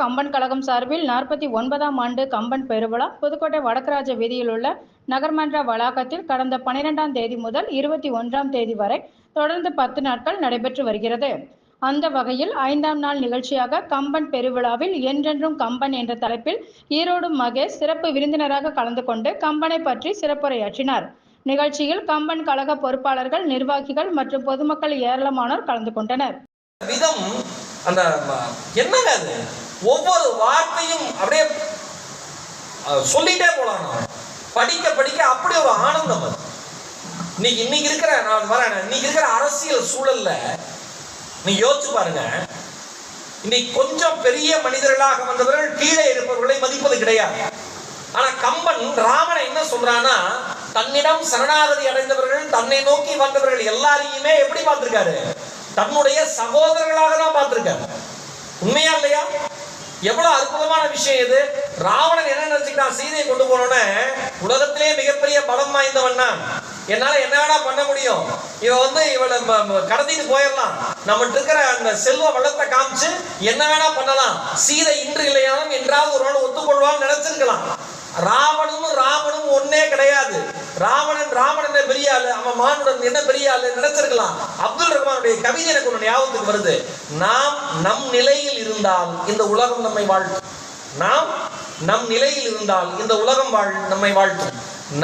கம்பன் கழகம் சார்பில் நாற்பத்தி ஒன்பதாம் ஆண்டு கம்பன் பெருவிழா புதுக்கோட்டை வடக்கராஜ வீதியில் உள்ள நகர்மன்ற வளாகத்தில் கடந்த பனிரெண்டாம் தேதி முதல் இருபத்தி ஒன்றாம் தேதி வரை தொடர்ந்து பத்து நாட்கள் நடைபெற்று வருகிறது. அந்த வகையில் ஐந்தாம் நாள் நிகழ்ச்சியாக கம்பன் பெருவிழாவில் என்றென்றும் கம்பன் என்ற தலைப்பில் ஈரோடு மகேஷ் சிறப்பு விருந்தினராக கலந்து கொண்டு கம்பனை பற்றி சிறப்புரையாற்றினார். நிகழ்ச்சியில் கம்பன் கழக பொறுப்பாளர்கள் நிர்வாகிகள் மற்றும் பொதுமக்கள் ஏராளமானோர் கலந்து கொண்டனர். விதம் அந்த என்னங்க அது? ஒவ்வொரு வார்த்தையும் அப்படியே சொல்லிட்டே போலாம் நான். படிக்க படிக்க அப்படி ஒரு ஆனந்தம் அது. இன்னைக்கு இன்னைக்கு இருக்கிற நான் வரேன் இன்னைக்கு இருக்கிற அரசியல் சூழல்ல நீ யோசிச்சு பாருங்க. இன்னைக்கு கொஞ்சம் பெரிய மனிதர்களாக வந்தவர்கள் கீழே இருப்பவர்களை மதிப்பது கிடையாது. ஆனா கம்பன் ராமனை என்ன சொல்றான்னா தன்னிடம் சரணாகதி அடைந்தவர்கள் தன்னை நோக்கி வந்தவர்கள் எல்லாரையுமே எப்படி பார்த்திருக்காரு? தன்னுடைய சகோதரர்களாக தான் பார்த்திருக்காரு. உண்மையா இல்லையா? எவ்வளவு அற்புதமான விஷயம் இது? ராவணன் என்ன நினைச்சுக்கிட்டான் சீதையை கொண்டு போனோன்னே உலகத்திலே மிகப்பெரிய பலம் வாய்ந்தவன் நான். என்னால என்ன வேணா பண்ண முடியும். இவன் வந்து இவளை கடத்திட்டு போயிடலாம். நம்மகிட்ட இருக்கிற அந்த செல்வ வளத்தை காமிச்சு என்ன வேணா பண்ணலாம். சீதை இன்று இல்லையாலும் என்றாவது ஒரு நாள் ஒத்துக்கொள்வான்னு நினைச்சிருக்கலாம். ராவணனும் ராமனும் ஒன்னே கிடையாது. ராவணன் ராவணன் பெரிய ஆளு அவன் மானுடன் என்ன பெரிய ஆளு நினைச்சிருக்கலாம் அப்துல் ரஹ்மானுடைய கவிதை எனக்கு ஒன்று ஞாபகத்துக்கு வருது. நாம் நம் நிலையில் இருந்தால் இந்த உலகம் நம்மை வாழ்த்தும். நாம் நம் நிலையில் இருந்தால் இந்த உலகம் வாழ் நம்மை வாழ்த்தும்.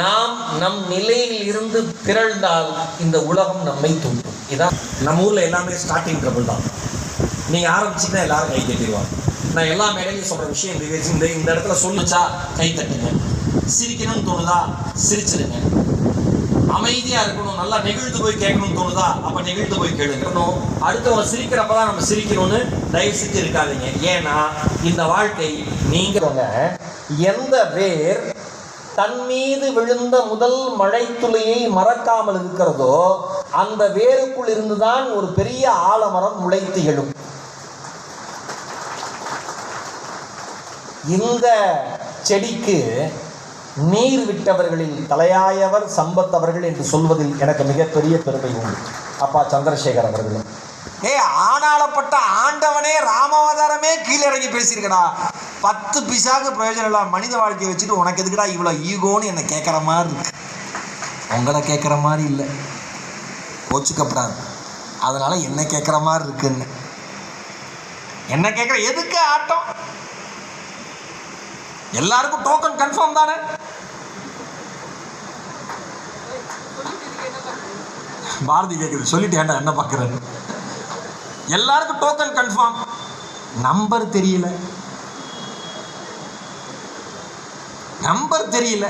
நாம் நம் நிலையில் இருந்து திரழ்ந்தால் இந்த உலகம் நம்மை தூண்டும். இதான் நம்ம ஊர்ல எல்லாமே ஸ்டார்டிங் ட்ரபிள் தான். நீங்க ஆரம்பிச்சீங்கன்னா எல்லாரும் கை தட்டிடுவாங்க. நான் எல்லா மேடையிலும் சொல்ற விஷயம் இந்த இந்த இடத்துல சொல்லுச்சா கை தட்டுங்க. சிரிக்கணும்னு தோணுதா? சிரிச்சிருங்க. அமைதியா இருக்கணும் நல்லா நெகிழ்ந்து போய் கேட்கணும்னு தோணுதா? அப்ப நெகிழ்ந்து போய் கேளுங்கணும். அடுத்தவங்க சிரிக்கிறப்பதான் நம்ம சிரிக்கணும்னு தயவு செஞ்சு இருக்காதீங்க. ஏன்னா இந்த வாழ்க்கை நீங்க எந்த வேர் தன் மீது விழுந்த முதல் மழைத்துளியை மறக்காமல் இருக்கிறதோ அந்த வேருக்குள் இருந்துதான் ஒரு பெரிய ஆலமரம் முளைத்து எழும். இந்த செடிக்கு நீர் விட்டவர்களில் தலையாயவர் சம்பத் அவர்கள் என்று சொல்வதில் எனக்கு மிகப்பெரிய பெருமை உண்டு. அப்பா சந்திரசேகர் அவர்களும் ஏய் ஆனாலப்பட்ட ஆண்டவனே ராமாவதாரமே கீழே இறங்கி பேசியிருக்கடா. பத்து பிசாக்கு பிரயோஜனம் இல்லை மனித வாழ்க்கையை வச்சுட்டு உனக்கு எதுக்குடா இவ்வளோ ஈகோன்னு என்னை கேட்குற மாதிரி இருக்கு? உங்களை கேட்குற மாதிரி இல்லை. கோச்சுக்கப்படாது அதனால என்ன கேட்குற மாதிரி இருக்குன்னு. என்ன கேட்குற எதுக்கு ஆட்டம்? எல்லாருக்கும் டோக்கன் கன்ஃபார்ம் தானே? பாரதி கேட்குது சொல்லிட்டு ஏன்டா என்ன பார்க்குறேன்னு எல்லாருக்கும் டோக்கன் கன்ஃபார்ம் நம்பர் தெரியல. நம்பர் தெரியல.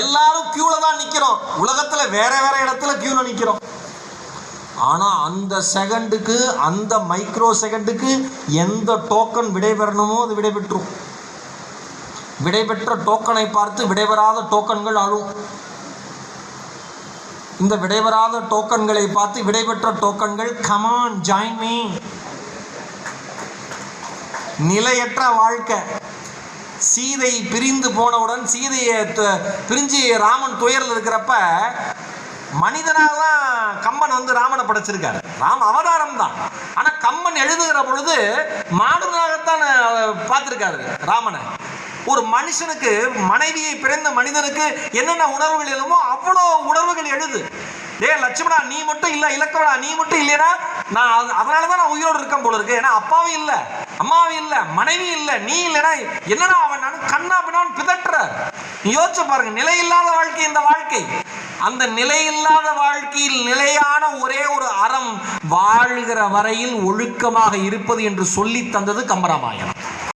எல்லாரும் கியூல தான் நிற்கிறோம் உலகத்தில் வேற வேற இடத்துல கியூல நிற்கிறோம் ஆனால் அந்த செகண்டுக்கு அந்த மைக்ரோ செகண்டுக்கு எந்த டோக்கன் விடைபெறணுமோ அது விடைபெற்றும் விடைபெற்ற டோக்கனை பார்த்து விடைபெறாத டோக்கன்கள் அழும் இந்த விடைபெறாத டோக்கன்களை பார்த்து விடைபெற்ற டோக்கன்கள் கமான் ஜாயின் மீ நிலையற்ற வாழ்க்கை. சீதை பிரிந்து போனவுடன் சீதையை பிரிஞ்சு ராமன் துயரில் இருக்கிறப்ப மனிதனாக தான் கம்பன் வந்து ராமனை படைச்சிருக்காரு. ராம் அவதாரம் தான். ஆனால் கம்பன் எழுதுகிற பொழுது மாடுனாகத்தான் பார்த்துருக்காரு ராமனை. ஒரு மனுஷனுக்கு மனைவியை பிறந்த மனிதனுக்கு என்னென்ன உணர்வுகள் எழுமோ அவ்வளோ உணர்வுகள் எழுது. ஏ லட்சுமணா நீ மட்டும் இல்லை இலக்கவடா நீ மட்டும் இல்லைனா நான் அதனால தான் நான் உயிரோடு இருக்கேன் போல இருக்கு. ஏன்னா அப்பாவும் இல்லை அம்மாவும் இல்லை மனைவி இல்லை நீ இல்லைனா என்னடா அவன் நான் கண்ணா பின்னான்னு பிதற்ற நீ யோசிச்சு பாருங்க நிலையில்லாத வாழ்க்கை இந்த வாழ்க்கை. அந்த நிலையில்லாத வாழ்க்கையில் நிலையான ஒரே ஒரு அறம் வாழ்கிற வரையில் ஒழுக்கமாக இருப்பது என்று சொல்லி தந்தது கம்பராமாயணம்.